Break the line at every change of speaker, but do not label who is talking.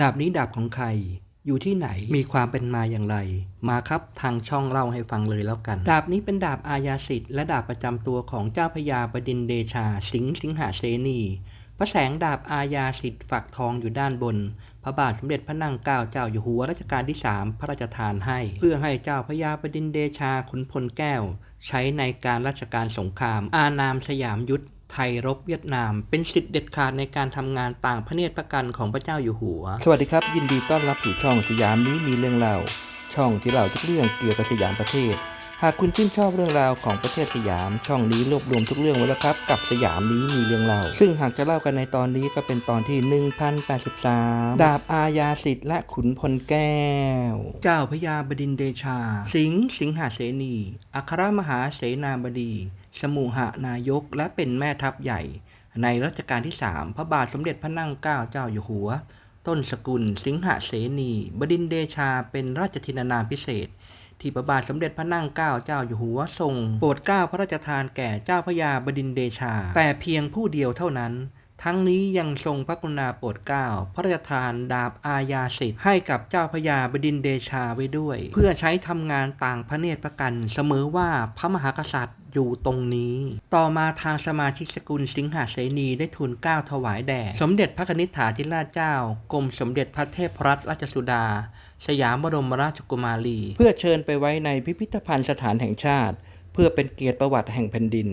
ดาบนี้ดาบของใคร อยู่ที่ไหน มีความเป็นมาอย่างไร มาครับทางช่องเล่าให้ฟังเลยแล้วกัน ดาบนี้เป็นดาบอาญาสิทธิ์และดาบประจำตัวของเจ้าพระยาบดินเดชา สิงห์สิงหาเสนี พระแสงดาบอาญาสิทธิ์ฝักทองอยู่ด้านบน พระบาทสมเด็จพระนั่งเกล้าเจ้าอยู่หัวรัชกาลที่ 3 พระราชทานให้ เพื่อให้เจ้าพระยาบดินเดชาขุนพลแก้ว ใช้ในการราชการสงคราม อานามสยามยุทธ ไทยรบเวียดนาม เป็นสิทธิเด็ดขาดในการทำงานต่างพระเนตรพระกันของพระเจ้าอยู่หัว สวัสดีครับ ยินดีต้อนรับสู่ช่องสยามนี้มีเรื่องเล่า ช่องที่เล่าทุกเรื่องเกี่ยวกับสยามประเทศ หากคุณชื่นชอบเรื่องราวของประเทศสยาม ช่องนี้รวบรวมทุกเรื่องไว้แล้วครับ กับสยามนี้มีเรื่องเล่า ซึ่งหากจะเล่ากันในตอนนี้ก็เป็นตอนที่ 1083 ดาบอาญาสิทธิ์และขุนพลแก้ว เจ้าพระยาบดินทร์เดชา สิงห์สิงหาเสนี อัครมหาเสนาบดี สมุหานายกและเป็นแม่ทัพใหญ่ ในรัชกาลที่ 3 พระบาทสมเด็จพระนั่งเกล้าเจ้าอยู่หัว ต้นสกุล สิงหเสนีบดินเดชาเป็นราชทินานามพิเศษ ที่พระบาทสมเด็จพระนั่งเกล้าเจ้าอยู่หัวทรงโปรดเกล้าพระราชทานแก่เจ้าพระยาบดินเดชา แต่เพียงผู้เดียวเท่านั้น ทั้งนี้ยังทรงพระกรุณาโปรดเกล้าพระราชทานดาบอาญาสิทธิ์ให้กับเจ้าพระยาบดินเดชาไว้ด้วย เพื่อใช้ทำงานต่างพระเนตรประกัน เสมอว่าพระมหากษัตริย์อยู่ตรงนี้ ต่อมาทางสมาชิกสกุลสิงหาเสนีได้ทูลเกล้าถวายแด่สมเด็จพระนิธิถาธิราชเจ้ากรมสมเด็จพระเทพรัตนราชสุดา สยามบรมราชกุมารี เพื่อเชิญไปไว้ในพิพิธภัณฑ์สถานแห่งชาติ เพื่อเป็นเกียรติประวัติแห่งแผ่นดิน